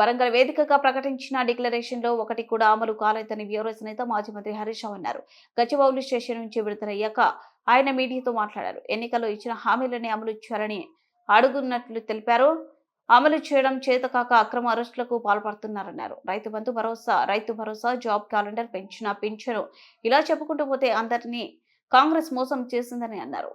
వరంగల్ వేదికగా ప్రకటించిన డిక్లరేషన్లో ఒకటి కూడా అమలు కాలేదని బ్యూరోస్ నేత మాజీ మంత్రి హరీష్ రావు అన్నారు. గచ్చిబౌలి స్టేషన్ నుంచి విడుదలయ్యాక ఆయన మీడియాతో మాట్లాడారు. ఎన్నికల్లో ఇచ్చిన హామీలని అమలు చేయాలని అడుగున్నట్లు తెలిపారు. అమలు చేయడం చేతకాక అక్రమ అరెస్టులకు పాల్పడుతున్నారన్నారు. రైతు బంధు భరోసా రైతు భరోసా జాబ్ క్యాలెండర్ పెంచిన పింఛను ఇలా చెప్పుకుంటూ పోతే అందరినీ కాంగ్రెస్ మోసం చేసిందని అన్నారు.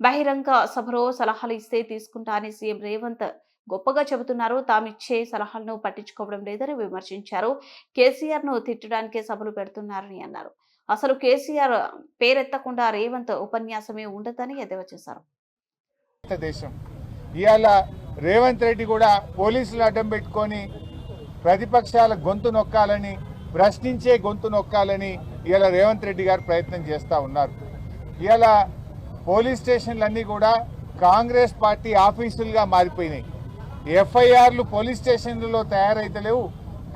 బహిరంగ సభలో సలహాలు ఇస్తే తీసుకుంటా అని సీఎం రేవంత్ గొప్పగా చెబుతున్నారు. తామిచ్చే సలహాలను పట్టించుకోవడం లేదని విమర్శించారు. కేసీఆర్ను తిట్టడానికే సభలు పెడుతున్నారని అన్నారు. అసలు కేసీఆర్ పేరెత్తకుండా రేవంత్ ఉపన్యాసమే ఉండదని ఎద్దేవా చేశారు. ఇవాళ రేవంత్ రెడ్డి కూడా పోలీసులు అడ్డం పెట్టుకొని ప్రతిపక్షాల గొంతు నొక్కాలని ప్రశ్నించే గొంతు నొక్కాలని ఇవాళ రేవంత్ రెడ్డి గారు ప్రయత్నం చేస్తూ ఉన్నారు. ఇవాళ పోలీస్ స్టేషన్లన్నీ కూడా కాంగ్రెస్ పార్టీ ఆఫీసులుగా మారిపోయినాయి. ఎఫ్ఐఆర్లు పోలీస్ స్టేషన్లలో తయారైతలేవు.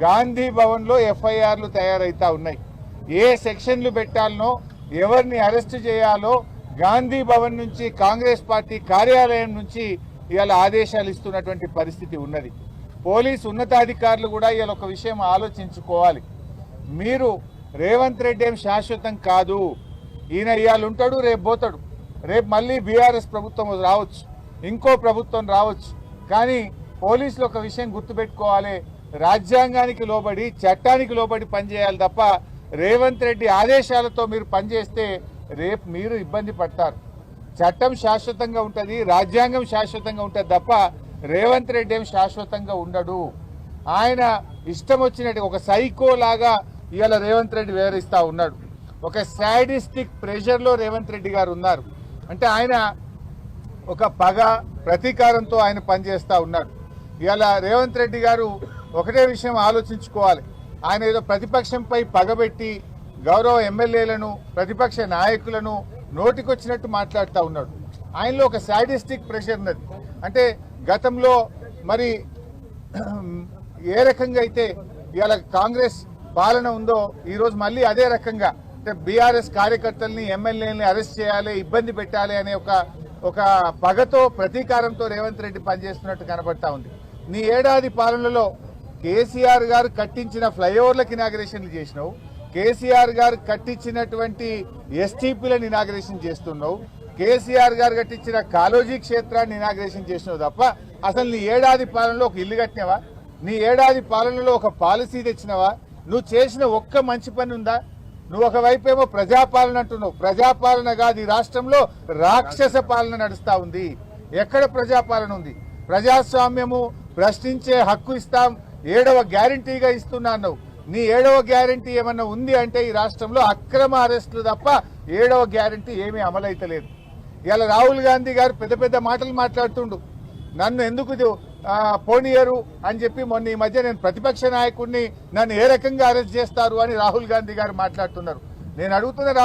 గాంధీ భవన్లో ఎఫ్ఐఆర్లు తయారైతా ఉన్నాయి. ఏ సెక్షన్లు పెట్టాలనో ఎవరిని అరెస్ట్ చేయాలో గాంధీ భవన్ నుంచి కాంగ్రెస్ పార్టీ కార్యాలయం నుంచి ఇవాళ ఆదేశాలు ఇస్తున్నటువంటి పరిస్థితి ఉన్నది. పోలీస్ ఉన్నతాధికారులు కూడా ఇవాళ ఒక విషయం ఆలోచించుకోవాలి. మీరు రేవంత్ రెడ్డి ఏం శాశ్వతం కాదు. ఈయన ఇవాళ ఉంటాడు రేపు పోతాడు. రేపు మళ్ళీ బీఆర్ఎస్ ప్రభుత్వం రావచ్చు. ఇంకో ప్రభుత్వం రావచ్చు. కానీ పోలీసులు ఒక విషయం గుర్తుపెట్టుకోవాలి. రాజ్యాంగానికి లోబడి చట్టానికి లోబడి పనిచేయాలి తప్ప రేవంత్ రెడ్డి ఆదేశాలతో మీరు పనిచేస్తే రేపు మీరు ఇబ్బంది పడతారు. చట్టం శాశ్వతంగా ఉంటుంది రాజ్యాంగం శాశ్వతంగా ఉంటుంది తప్ప రేవంత్ రెడ్డి ఏం శాశ్వతంగా ఉండడు. ఆయన ఇష్టం వచ్చినట్టు ఒక సైకో లాగా ఇవాళ రేవంత్ రెడ్డి వివరిస్తూ ఉన్నాడు. ఒక సాడిస్టిక్ ప్రెషర్లో రేవంత్ రెడ్డి గారు ఉన్నారు. అంటే ఆయన ఒక పగ ప్రతీకారంతో ఆయన పనిచేస్తూ ఉన్నాడు. ఇవాళ రేవంత్ రెడ్డి గారు ఒకటే విషయం ఆలోచించుకోవాలి. ఆయన ఏదో ప్రతిపక్షంపై పగబెట్టి గౌరవ ఎమ్మెల్యేలను ప్రతిపక్ష నాయకులను నోటికొచ్చినట్టు మాట్లాడుతూ ఉన్నాడు. ఆయనలో ఒక సాడిస్టిక్ ప్రెషర్ ఉన్నది. అంటే గతంలో మరి ఏ రకంగా అయితే ఇవాళ కాంగ్రెస్ పాలన ఉందో ఈరోజు మళ్ళీ అదే రకంగా. అంటే బీఆర్ఎస్ కార్యకర్తల్ని ఎమ్మెల్యేలని అరెస్ట్ చేయాలి ఇబ్బంది పెట్టాలి అనే ఒక ఒక పగతో ప్రతీకారంతో రేవంత్ రెడ్డి పనిచేస్తున్నట్టు కనబడతా ఉంది. నీ ఏడాది పాలనలో కేసీఆర్ గారు కట్టించిన ఫ్లైఓవర్లకు ఇనాగరేషన్లు చేసినావు. కేసీఆర్ గారు కట్టించినటువంటి ఎస్టీపీలను ఇనాగరేషన్ చేస్తున్నావు. కేసీఆర్ గారు కట్టించిన కాలోజీ క్షేత్రాన్ని ఇనాగ్రేషన్ చేసినావు తప్ప అసలు నీ ఏడాది పాలనలో ఒక ఇల్లు కట్టినావా? నీ ఏడాది పాలనలో ఒక పాలసీ తెచ్చినావా? నువ్వు చేసిన ఒక్క మంచి పని ఉందా? నువ్వు ఒకవైపు ఏమో ప్రజాపాలన అంటున్నావు. ప్రజాపాలన కాదు ఈ రాష్ట్రంలో రాక్షస పాలన నడుస్తా ఉంది. ఎక్కడ ప్రజాపాలన ఉంది? ప్రజాస్వామ్యము ప్రశ్నించే హక్కు ఇస్తాం ఏడవ గ్యారంటీగా ఇస్తున్నా అన్నావు. నీ ఏడవ గ్యారంటీ ఏమన్నా ఉంది అంటే ఈ రాష్ట్రంలో అక్రమ అరెస్టులు తప్ప ఏడవ గ్యారంటీ ఏమీ అమలైతలేదు. ఇలా రాహుల్ గాంధీ గారు పెద్ద పెద్ద మాటలు మాట్లాడుతుండు. నన్ను ఎందుకు పోనీయరు అని చెప్పి మొన్న ఈ మధ్య నేను ప్రతిపక్ష నాయకుడిని నన్ను ఏ రకంగా అరెస్ట్ చేస్తారు అని రాహుల్ గాంధీ గారు మాట్లాడుతున్నారు. నేను అడుగుతున్న